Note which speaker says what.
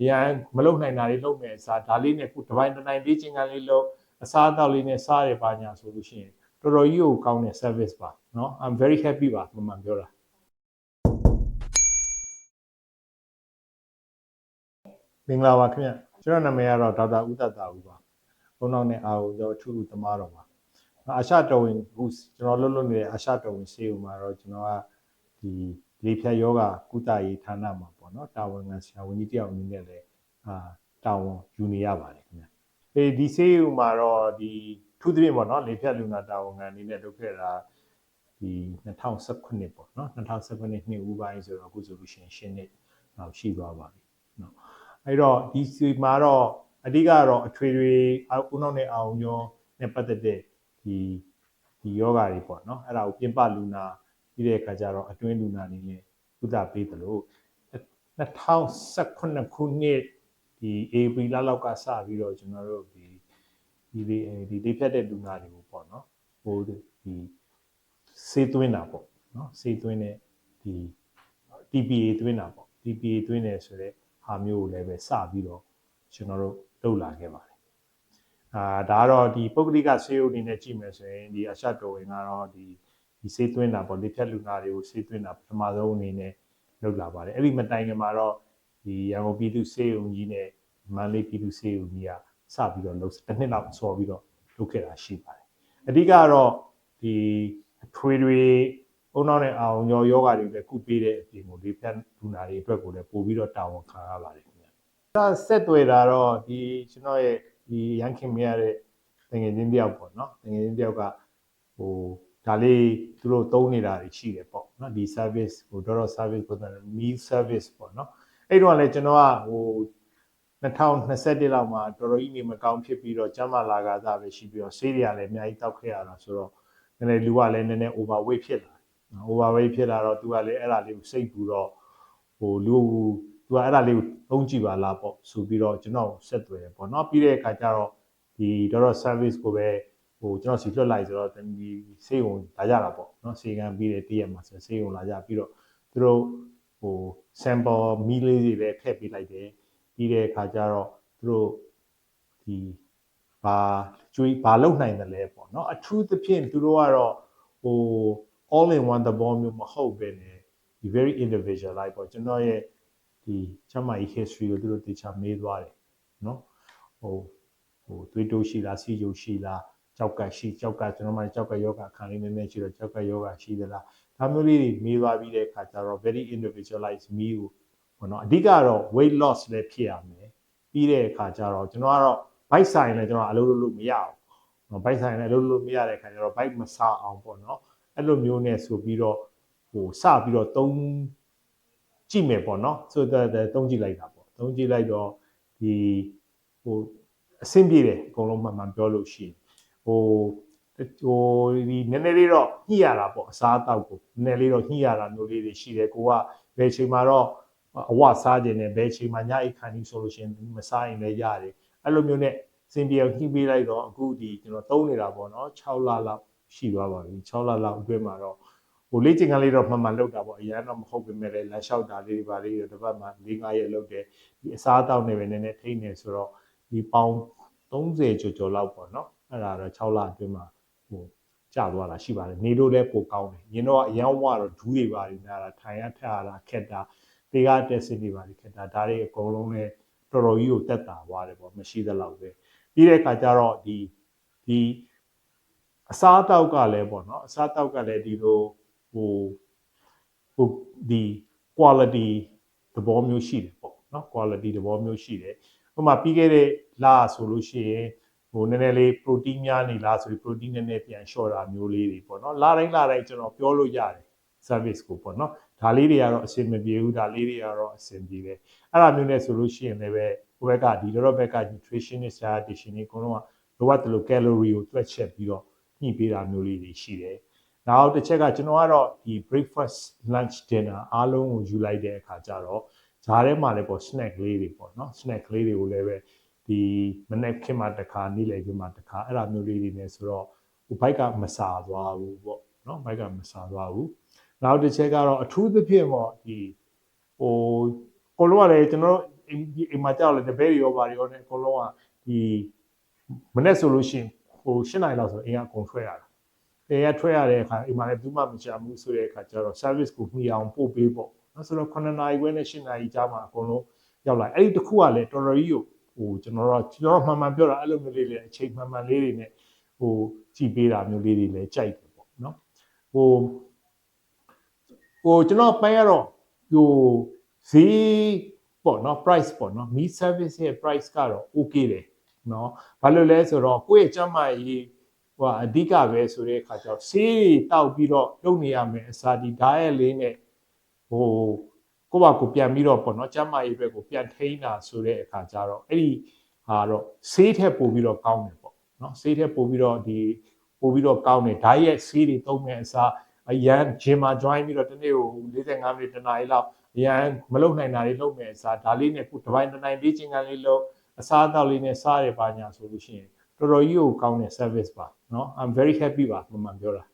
Speaker 1: အရန်မလုံနိုင်တာတွေလုံမယ်အစားဒါလေးနဲ့ခုတစ်ပိုင်းတစ်နိုင်လေးချင်းကလေးလုံအစားအသောက်လေးနဲ့စားရပါညာဆိုလို့ရှိရင်တော်တော်ကြီးကိုကောင်းတဲ့ service ပါเนาะ I'm very happy ပါမမှန်ပြောတာ မင်္ဂလာပါခင်ဗျကျွန်တော်နာမည်ကတော့ဒေါက်တာဦးသက်တာဦးပါဘုံနောက်နဲ့အာဟုကျော်ထူးထူးသမားတော်ပါအာရှတော်ဝင်ခုကျွန်တော်လွတ်လွတ်နေတဲ့အာရှတော်ဝင်ဆေးဥမှာတော့ကျွန်တော်ကဒီလေဖြတ်ယောဂကုသရေးဌာနမှာ ပေါ့နော်တာဝန်ခံဆရာဝန်ကြီးတယောက်အနေနဲ့လည်းအာတာဝန်ယူနေရပါတယ်ခင်ဗျအေးဒီဆေးဥမှာတော့ဒီထူးသဖြင့်ပေါ့နော်လေဖြတ်လူနာတာဝန်ခံအနေနဲ့လုပ်ခဲ့တာဒီ2019ပေါ့နော်2019နှစ်ဦးပိုင်းဆိုတော့အခုဆိုလို့ရှိရင်ရှင်းနှစ်တော့ရှိသွားပါပြီနော်အဲ့တော့ဒီစီမှာတော့အဓိကတော့အထွေထွေဦးနှောက်နဲ့အောင်ရောနဲ့ပတ်သက်တဲ့ဒီဒီယောဂါတွေပေါ့နော်အဲ့ဒါကိုပြင်ပလူနာပြီးတဲ့အခါကျတော့အတွင်းလူနာနေနဲ့ကုသပေးသလို 2018ခုနှစ်ဒီဧပြီလလောက်ကစပြီးတော့ကျွန်တော်တို့ဒီဒီဒီဒီလေးဖြတ်တဲ့လူနာတွေကိုပေါ့နော်ဟိုဒီစေးသွင်းတာပေါ့နော်စေးသွင်းတဲ့ဒီ TPA သွင်းတာပေါ့ TPA သွင်းတယ်ဆိုတော့ဟာမျိုးကိုလည်းပဲစပြီးတော့ကျွန်တော်တို့လုပ်လာခဲ့ပါတယ်။အာဒါကတော့ဒီပုဂ္ဂလိကဆေးရုံအနေနဲ့ကြည့်မယ်ဆိုရင်ဒီအရှတော်ဝင်ကတော့ဒီဒီဆေးသွင်းတာပေါ့လေဖြတ်လူနာတွေကိုဆေးသွင်းတာပထမဆုံးအနေနဲ့ လုပ်လာပါတယ်။အဲ့ဒီမတိုင်ခင်မှာတော့ဒီရန်ကုန်ပြည်သူဆေးရုံကြီးနဲ့မန္တလေးပြည်သူဆေးရုံကြီးကစပြီးတော့လုပ်တစ်နှစ်လောက်ဆော်ပြီးတော့လုပ်ခဲ့တာရှိပါတယ်။အဓိကတော့ဒီအထွေထွေအုံနောက်နဲ့အောင်ရောယောဂါတွေလည်းကုပေးတဲ့အပြင်ကိုလေးဖြတ်လူနာတွေအတွက်ကိုလည်းပို့ပြီးတော့တာဝန်ခံရပါတယ်ခင်ဗျာ။ဒါဆက်တွေ့တာတော့ဒီကျွန်တော်ရဲ့ဒီရန်ခင်မရတဲ့တငယ်ချင်းတယောက်ပေါ့နော်။တငယ်ချင်းတယောက်ကဟို ဒါလေးသူတို့သုံးနေတာတွေရှိတယ်ပေါ့နော်ဒီ service ဟို dollar service ကိုသတ် meal service ပေါ့နော်အဲ့တော့လည်းကျွန်တော်ကဟို2021လောက်မှာတော်တော်ကြီးနေမကောင်းဖြစ်ပြီးတော့ကျန်းမာလာကစားပဲရှိပြီးတော့ဆေးတွေကလည်းအများကြီးတောက်ခဲ့ရတာဆိုတော့နည်းနည်းလူကလည်းနည်းနည်း overweight ဖြစ်လာ overweight ဖြစ်လာတော့သူကလည်းအဲ့ဒါလေးကိုစိတ်ပူတော့ဟိုလူသူကအဲ့ဒါလေးကိုသုံးကြည့်ပါလားပေါ့ဆိုပြီးတော့ကျွန်တော်ဆက်သွယ်ပေါ့နော်ပြီးတဲ့အခါကျတော့ဒီ dollar service ကိုပဲ ဟိုကျွန်တော်စီလွတ်လိုက်ဆိုတော့ဒီစေးုံလာကြတာပေါ့နော်စေးကန်ပြီးတယ်တည့်ရမှာဆိုစေးုံလာကြပြီးတော့သူတို့ဟို sample မီးလေးတွေလည်းထည့်ပေးလိုက်တယ်ပြီးတဲ့အခါကျတော့သူတို့ဒီဘာကျွေးဘာလုပ်နိုင်တယ်လဲပေါ့နော်အထူးသဖြင့်သူတို့ကတော့ဟို all in one သဘောမျိုးမဟုတ်ပဲねဒီ very individual life ပေါ့ကျွန်တော်ရဲ့ဒီချမ်းမာရေး history ကိုသူတို့တေချာမေးသွားတယ်နော်ဟိုဟိုသွေးတိုးရှိလားဆီယုတ်ရှိလား ကြောက်ကရှိကြောက်ကကျွန်တော်မှကြောက်ကယောဂခံလေးနည်းနည်းရှိတော့ကြောက်ကယောဂရှိသလားဒါမျိုးလေးတွေမေးသွားပြီးတဲ့အခါကျတော့ very individualized me ကိုပေါ့နော်အဓိကတော့ weight loss လည်းဖြစ်ရမယ်ပြီးတဲ့အခါကျတော့ကျွန်တော်ကတော့ bike ဆိုင်လည်းကျွန်တော်အလုပ်လုပ်လို့မရအောင် bike ဆိုင်လည်းအလုပ်လုပ်လို့မရတဲ့အခါကျတော့ bike မစားအောင်ပေါ့နော်အဲ့လိုမျိုးနဲ့ဆိုပြီးတော့ဟိုစပြီးတော့သုံးကြည့်မယ်ပေါ့နော်ဆိုတော့သုံးကြည့်လိုက်တာပေါ့သုံးကြည့်လိုက်တော့ဒီဟိုအဆင်ပြေတယ်အကုန်လုံးမှန်မှန်ပြောလို့ရှိရင် ဟိုဟိုဒီနည်းနည်းလေးတော့ညှိရတာပေါ့အစားအသောက်ကိုနည်းနည်းလေးတော့ညှိရတာမျိုးလေးတွေရှိတယ်ကိုကဘယ်ချိန်မှာတော့အဝစားခြင်းနဲ့ဘယ်ချိန်မှာညအိတ်ခံပြီးဆိုလို့ရှိရင်မစားရင်လည်းရတယ်အဲ့လိုမျိုးနဲ့စင်ပြေအောင်ညှိပေးလိုက်တော့အခုဒီကျွန်တော်သုံးနေတာပေါ့နော်6လလောက်ရှိသွားပါပြီ6လလောက်အတွင်းမှာတော့ဟိုလေ့ကျင့်ခန်းလေးတော့မှန်မှန်လုပ်တာပေါ့အရင်တော့မဟုတ်ပေမဲ့လည်းလမ်းလျှောက်တာလေးတွေပါလေးတွေတစ်ပတ်မှ၄၅ရက်လုပ်တယ်ဒီအစားအသောက်နဲ့ပဲနည်းနည်းထိနေဆိုတော့ဒီပေါင်း30ကျော်ကျော်လောက်ပေါ့နော် အဲ့ဒါတော့6လအတွင်းမှာဟိုကျသွားတာရှိပါတယ်နေလို့လည်းပိုကောင်းတယ်ညင်တော့အရန်ဝတော့ဒူးတွေပါနေလာတာထိုင်ရထရတာခက်တာတေကတက်စစ်တွေပါနေခက်တာဒါတွေအကုန်လုံးလည်းတော်တော်ကြီးကိုတက်တာသွားတယ်ပေါ့မရှိသလောက်ပဲပြီးတဲ့အခါကျတော့ဒီဒီအစားအသောက်ကလည်းပေါ့နော်အစားအသောက်ကလည်းဒီလိုဟိုဟိုဒီ quality သဘောမျိုးရှိတယ်ပေါ့နော် quality သဘောမျိုးရှိတယ်ဥပမာပြီးခဲ့တဲ့လဆိုလို့ရှိရင် ဟိုနည်းနည်းလေး protein များနေလားဆိုပြီး protein နည်းနည်းပြန်လျှော့တာမျိုးလေးတွေပေါ့နော်လတိုင်းလတိုင်းကျွန်တော်ပြောလို့ရတယ် service ကိုပေါ့နော်ဒါလေးတွေကတော့အဆင်မပြေဘူးဒါလေးတွေကတော့အဆင်ပြေတယ်အဲ့ဒါမျိုးနဲ့ဆိုလို့ရှိရင်လည်းပဲဟိုဘက်ကဒီတော့ဘက်က nutritionist dietitian တွေအကုန်လုံးကလိုအပ်တယ်လို့ calorie ကိုတွက်ချက်ပြီးတော့ညှိပေးတာမျိုးလေးတွေရှိတယ်နောက်တစ်ချက်ကကျွန်တော်ကတော့ဒီ breakfast lunch dinner အားလုံးကိုယူလိုက်တဲ့အခါကျတော့ဈားထဲမှာလည်းပေါ့ snack လေးတွေပေါ့နော် snack လေးတွေကိုလည်းပဲ ဒီမနေ့ခင်မှတစ်ခါနေ့လည်ခင်မှတစ်ခါအဲ့ဒါမျိုးလေးတွေနဲ့ဆိုတော့ဟိုဘိုက်ကမစာသွားဘူးပေါ့နော်ဘိုက်ကမစာသွားဘူးနောက်တစ်ချက်ကတော့အထူးသဖြင့်ပေါ့ဒီဟိုကိုလိုကလည်းကျွန်တော်အိမ်ဒီအိမ်မှာကြောက်လဲတပည့်တွေရောပါတွေရောနဲ့အကုန်လုံးကဒီမနေ့ဆိုလို့ရှိရင်ဟို၈နိုင်လောက်ဆိုအိမ်ကအကုန်ထွက်ရတာအိမ်ကထွက်ရတဲ့အခါအိမ်မှာလည်းဘူးမှမချဘူးဆိုတဲ့အခါကျတော့ service ကိုမှီအောင်ပို့ပေးပေါ့နော်ဆိုတော့9နာရီခွဲနဲ့10နာရီကြာမှအကုန်လုံးရောက်လာအဲ့ဒီတစ်ခုကလည်းတော်တော်ကြီးကို ဟိုကျွန်တော်တို့ကျွန်တော်မှန်မှန်ပြောတာအဲ့လိုမျိုးလေးလေအချိန်မှန်မှန်လေးတွေနဲ့ဟိုကြည်ပေးတာမျိုးလေးတွေလည်းကြိုက်တယ်ပေါ့နော်ဟိုဟိုကျွန်တော်ပိုင်းရတော့ဟိုဈေးပေါ့နော် price ပေါ့နော် meat service ရဲ့ price ကတော့ okay တယ်နော်ဘာလို့လဲဆိုတော့ကိုယ့်ရဲ့ကျန်းမာရေးဟိုအဓိကပဲဆိုတဲ့အခါကျတော့ဆေးတောက်ပြီးတော့လုပ်နေရမယ်အစာဒီ diet လေးနဲ့ဟို ကိုယ့်ဘာကိုပြန်ပြီးတော့ပေါ့နော်ကျန်းမာရေးဘက်ကိုပြန်ထိန်းတာဆိုတဲ့အခါကျတော့အဲ့ဒီဟာတော့ဆေးထက်ပိုပြီးတော့ကောင်းတယ်ပေါ့နော်ဆေးထက်ပိုပြီးတော့ဒီပိုပြီးတော့ကောင်းတယ် diet ဆေးတွေသုံးမယ်အစားအရန် gym မှာ join ပြီးတော့တစ်နေ့ကို45မိနစ်တစ်နာရီလောက်အရန်မလုပ်နိုင်တာတွေလုပ်မယ်အစားဒါလေးနဲ့ခုတစ်ပိုင်းတစ်နိုင်လေးချင်းကန်လေးလုပ်အစားအသောက်လေးနဲ့စားရပါညာဆိုလို့ရှိရင်တော်တော်ကြီးကိုကောင်းတဲ့ service ပါเนาะ I'm very happy ပါမှန်မှန်ပြောတာ